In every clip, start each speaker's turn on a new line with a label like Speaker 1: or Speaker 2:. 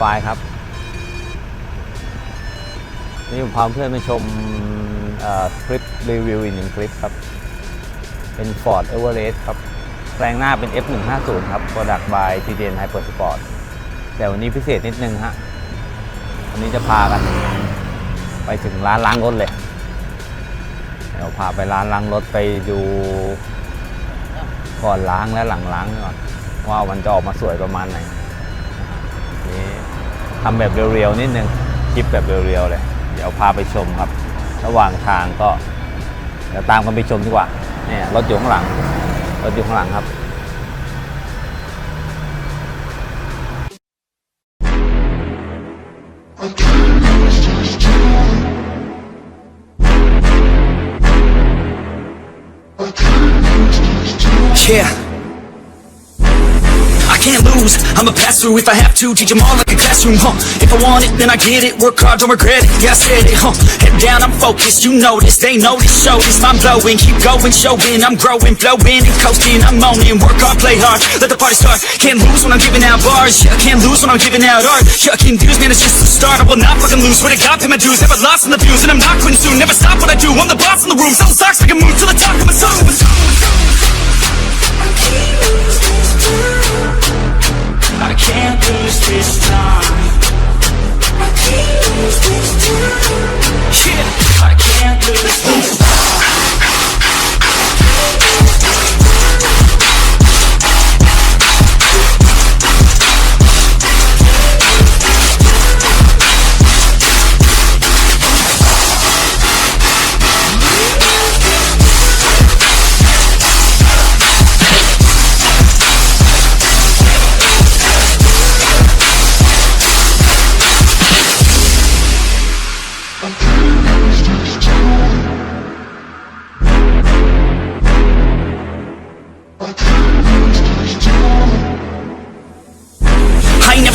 Speaker 1: ครับสายล้อมอนิฟายครับ นี่ผมพาเพื่อนไปชมคลิปรีวิวอีกหนึ่งคลิปครับ เป็น Ford Everest ครับ แปลงหน้าเป็น F150 ครับ Product by TDN Hyper Sport แต่วันนี้พิเศษนิดนึงฮะ วันนี้จะพากัน ไปถึงร้านล้างรถเลย เดี๋ยวพาไปร้านล้างรถไปดูก่อนล้างและหลังล้างก่อนว่ามันจะออกมาสวยประมาณไหน ทำแบบเรียวๆนิดนึงคลิปแบบเรียวๆเลย เดี๋ยวพาไปชมครับ ระหว่างทางก็เดี๋ยวตามกันไปชมดีกว่าเนี่ยรถอยู่ข้างหลังรถอยู่ข้างหลังครับ
Speaker 2: Yeah. I can't lose, I'ma pass through if I have to. Teach them all like a classroom, huh? If I want it, then I get it. Work hard, don't regret it, yeah I said it, huh? Head down, I'm focused, you know this They know this, show this, mind blowing. Keep going, showing, I'm growing. Flowing and coasting, I'm owning Work hard, play hard, let the party start. Can't lose when I'm giving out bars. Yeah, can't lose when I'm giving out art. Yeah, confused, man, it's just the start. I will not fucking lose, swear to God, pay my dues. Never lost in the views, and I'm not quitting soon. Never stop what I do, I'm the boss in the room. Selling socks, make a move to the top, I'm a I'm a I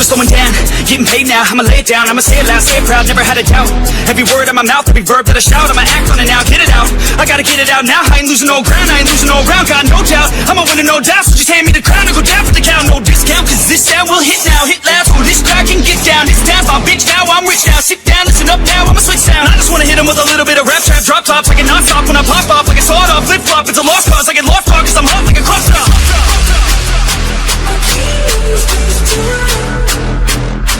Speaker 2: never slowing down, getting paid now, I'ma lay it down, I'ma say it loud, say it proud, never had a doubt. Every word in my mouth, every verb that I shout, I'ma act on it now, get it out. I gotta get it out now, I ain't losing no ground, I ain't losing no round, got no doubt. I'ma win it, no doubt, so just hand me the crown and go down for the count, no discount, cause this sound will hit now, hit loud, so this crowd can get down. It's down, my bitch now, I'm rich now, sit down, listen up now, I'ma switch sound. I just wanna hit 'em with a little bit of rap. Trap, drop tops, like a non-stop. When I pop off, like a sawed off, flip flop, it's a lost cause, I get lost cause I'm hot like a cross stop.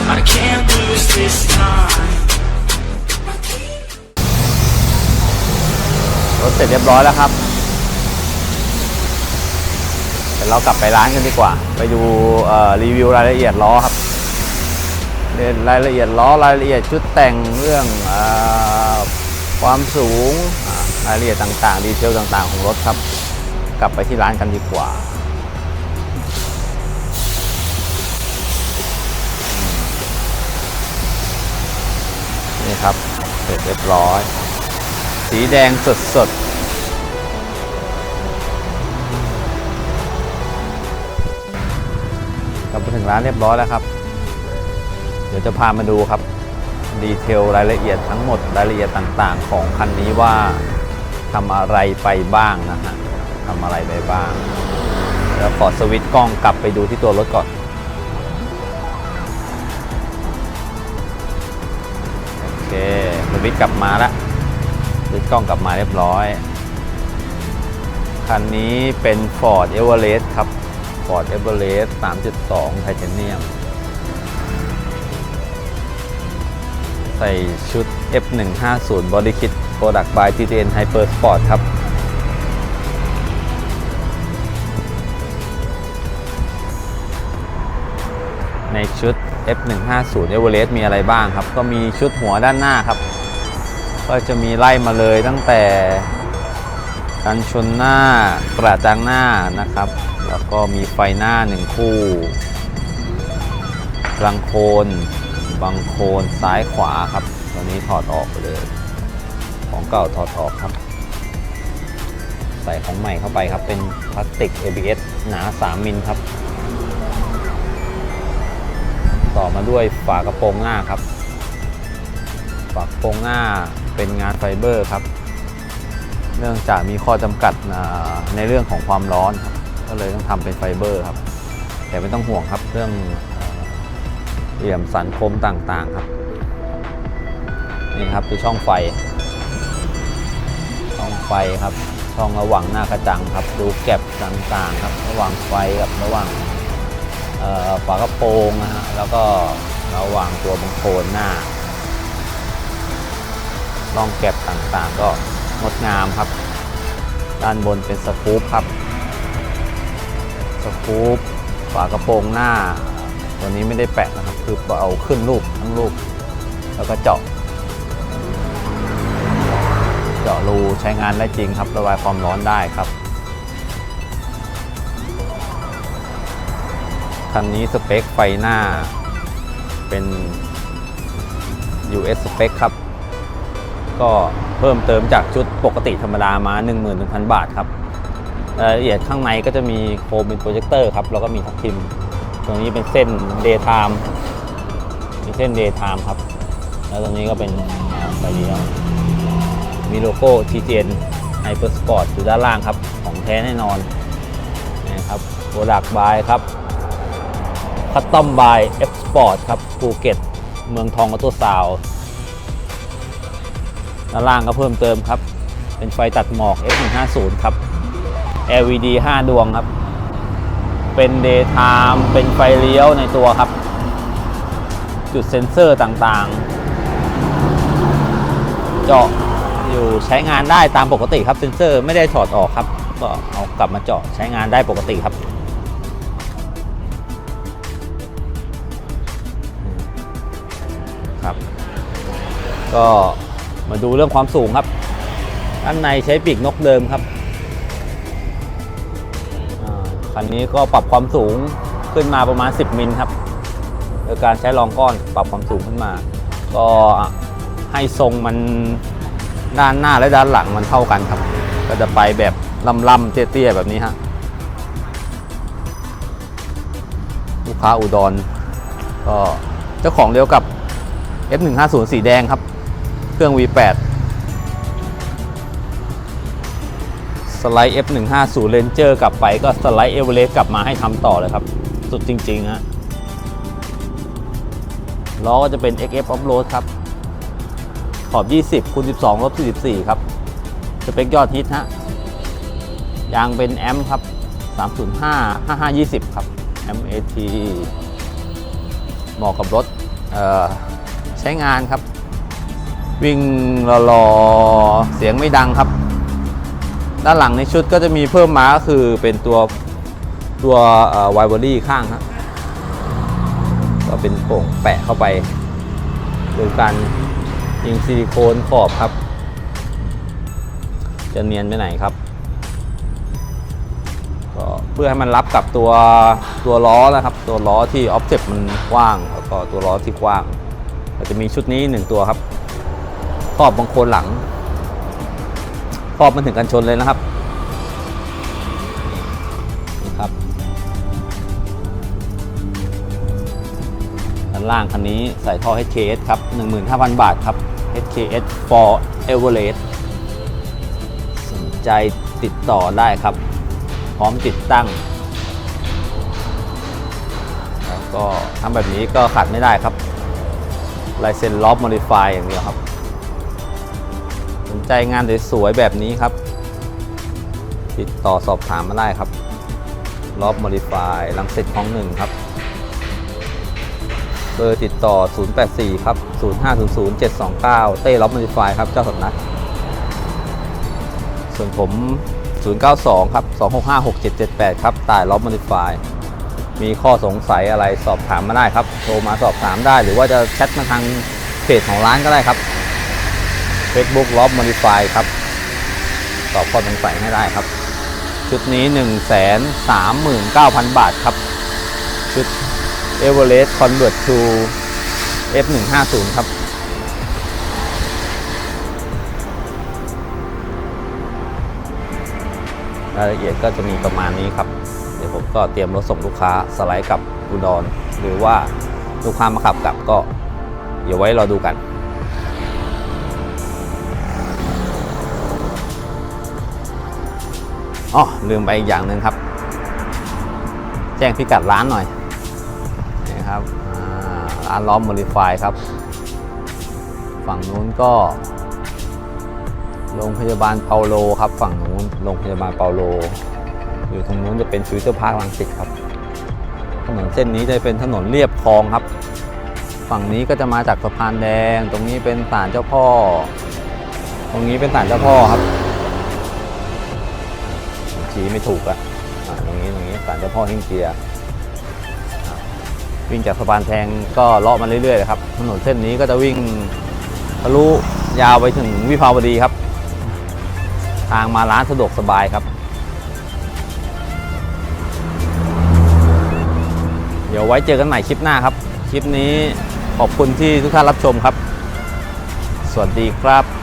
Speaker 2: I can't lose this time.
Speaker 1: รถเสร็จเรียบร้อยแล้วครับเดี๋ยวเรากลับไปร้านกันดีกว่า ไปดูรีวิวรายละเอียดล้อครับเรียนรายละเอียดล้อรายละเอียดชุดแต่งเรื่องอความสูงรายละเอียดต่างๆ ดีเทลต่างๆ ของรถครับ กลับไปที่ร้านกันดีกว่า ครับ เสร็จเรียบร้อย สีแดงสดสดๆกลับมาถึงร้านเรียบร้อยแล้วครับ เดี๋ยวจะพามาดูครับ ดีเทลรายละเอียดทั้งหมดรายละเอียดต่างๆ ของคันนี้ว่าทำอะไรไปบ้างนะฮะทำอะไรไปบ้างเดี๋ยวขอสวิตช์กล้องกลับไปดูที่ตัวรถก่อน วิตช์กลับมาแล้วยึดกล้องกลับมาเรียบร้อย คันนี้เป็น Ford Everest ครับ Ford Everest 3.2 ไทเทเนียม ใส่ชุด F150 Body Kit Product by TTN Hyper Sport ครับในชุด F150 Everest มีอะไรบ้างครับ ก็มีชุดหัวด้านหน้าครับ ก็จะมีไล่มาเลยตั้งแต่กันชนหน้ากระจังหน้านะครับ แล้วก็มีไฟหน้าหนึ่งคู่กลางโคนบางโคนซ้ายขวาครับตัวนี้ถอดออกไปเลย ของเก่าถอดออกครับ ใส่ของใหม่เข้าไปครับ เป็นพลาสติก ABS หนา 3 มิลครับ ต่อมาด้วยฝากระโปรงหน้าครับ ฝากระโปรงหน้า เป็นงานไฟเบอร์ครับ เนื่องจากมีข้อจำกัดในเรื่องของความร้อนครับก็เลยต้องทำเป็นไฟเบอร์ครับ แต่ไม่ต้องห่วงครับเรื่องเหลี่ยมสันคมต่างๆครับ นี่ครับคือช่องไฟ ช่องไฟครับ ช่องระหว่างหน้ากระจังครับ ดูแก็บต่างๆครับ ระหว่างไฟกับระหว่างฝากระโปรงนะฮะแล้วก็ระหว่างตัวบังโคลนหน้า ร่องแก็บต่างๆ ก็งดงามครับ ด้านบนเป็นสกู๊ปครับ สกู๊ปฝากระโปรงหน้า ตัวนี้ไม่ได้แปะนะครับ คือเอาขึ้นรูปทั้งรูปแล้วก็เจาะ เจาะรูใช้งานได้จริงครับ ระบายความร้อนได้ครับคันนี้สเปคไฟหน้าเป็น US สเปคครับ ก็เพิ่มเติมจากชุดปกติธรรมดามา 11,000 บาทครับรายละเอียดข้างในก็จะมีโคมเป็นโปรเจคเตอร์ครับแล้วก็มีทับทิม ตรงนี้เป็นเส้น daytime มีเส้น daytime ครับ แล้วตรงนี้ก็เป็นอ่าไฟเลี้ยวมีโลโก้ TGN Hyper Sport อยู่ด้านล่างครับ ของแท้แน่นอนนะครับโปรดักต์บายครับคัตตอมบาย F Sport ครับภูเก็ต เมืองทองออโต้ซาว ด้านล่างก็เพิ่มเติมครับ เป็นไฟตัดหมอก F150 ครับ LED 5 ดวงครับ เป็น Daytime เป็นไฟเลี้ยวในตัวครับ จุดเซ็นเซอร์ต่างๆ เจาะอยู่ใช้งานได้ตามปกติครับเซ็นเซอร์ไม่ได้ถอดออกครับ ก็เอากลับมาเจาะใช้งานได้ปกติครับครับ ก็ มาดูเรื่องความสูงครับด้านในใช้ปีกนกเดิมครับอ่าคันนี้ก็ปรับความสูงขึ้นมาประมาณ 10 มิลครับโดยการใช้รองก้อนปรับความสูงขึ้นมา ก็ให้ทรงมันด้านหน้าและด้านหลังมันเท่ากันครับ ก็จะไปแบบลำๆเตี้ยๆแบบนี้ฮะลูกค้าอุดรก็เจ้าของเดียวกับ F150 สีแดงครับ รื่อง V8 สไลด์ F150 Ranger กลับไปก็สไลด์ Everest กลับมาให้ทำต่อเลยครับ สุดจริงๆฮะล้อก็จะเป็น XF Off Road ครับ ขอบ 20คูณ12ลบ44 ครับ สเปคยอดฮิตฮะ ยางเป็นแอมป์ครับ 305 5520 ครับ MAT เหมาะกับรถใช้งานครับ วิ่งรอๆเสียงไม่ดังครับ ด้านหลังในชุดก็จะมีเพิ่มมาก็คือเป็นตัวตัวไวเบอรี่ข้างครับก็เป็นโป่งแปะเข้าไป โดยการยิงซิลิโคนขอบครับ จะเนียนไปไหนครับก็เพื่อให้มันรับกับตัวตัวล้อนะครับ ตัวล้อที่ออฟเซ็ตมันกว้าง แล้วก็ตัวล้อที่กว้าง ก็จะมีชุดนี้หนึ่งตัวครับ รอบบางโคนหลังครอบมันถึงกันชนเลยนะครับนี่ครับด้านล่างคันนี้ใส่ท่อ HKS ครับ 15,000 บาทครับ HKS for Everest สนใจติดต่อได้ครับ พร้อมติดตั้ง แล้วก็ทำแบบนี้ก็ขาดไม่ได้ครับลายเซ็นล็อบ modify อย่างเดียวครับ สนใจงานสวยๆแบบนี้ครับ ติดต่อสอบถามมาได้ครับล็อบ modify ลังสิตคลองหนึ่งครับ เบอร์ติดต่อ 084 ครับ 0500 729 เต้ล็อบ modify ครับ เจ้าสำนัก ส่วนผม 092 ครับ 265 6778 ครับตายล็อบ modify มีข้อสงสัยอะไรสอบถามมาได้ครับ โทรมาสอบถามได้ หรือว่าจะแชทมาทางเพจของร้านก็ได้ครับ Facebook ล็อบ modify ครับ ตอบข้อสงสัยให้ได้ครับ ชุดนี้ 1 3 9 0 0 0 บาทครับ ชุด Everest Convert to F150 ครับรายละเอียดก็จะมีประมาณนี้ครับ เดี๋ยวผมก็เตรียมรถส่งลูกค้าสไลด์กับอุดรหรือว่าลูกค้ามาขับกลับก็ เดี๋ยวไว้รอดูกัน อ๋อลืมไปอีกอย่างหนึ่งครับ แจ้งพิกัดร้านหน่อยนี่ครับร้านล้อมโมดิฟายครับ ฝั่งนู้นก็โรงพยาบาลเปาโลครับ ฝั่งนู้นโรงพยาบาลเปาโล อยู่ตรงนู้นจะเป็นฟิวเจอร์พาร์คลังสิตครับ ถนนเส้นนี้จะเป็นถนนเรียบคลองครับ ฝั่งนี้ก็จะมาจากสะพานแดง ตรงนี้เป็นศาลเจ้าพ่อ ตรงนี้เป็นศาลเจ้าพ่อครับ ชี้ไม่ถูกอะอะตรงนี้ตรงนี้ศาลเจ้าพ่อหิ้งเจียวิ่งจากสะพานแดงก็เลาะมาเรื่อยๆครับถนนเส้นนี้ก็จะวิ่งทะลุยาวไปถึงวิภาวดีครับ ทางมาร้านสะดวกสบายครับ เดี๋ยวไว้เจอกันใหม่คลิปหน้าครับ คลิปนี้ขอบคุณที่ทุกท่านรับชมครับ สวัสดีครับ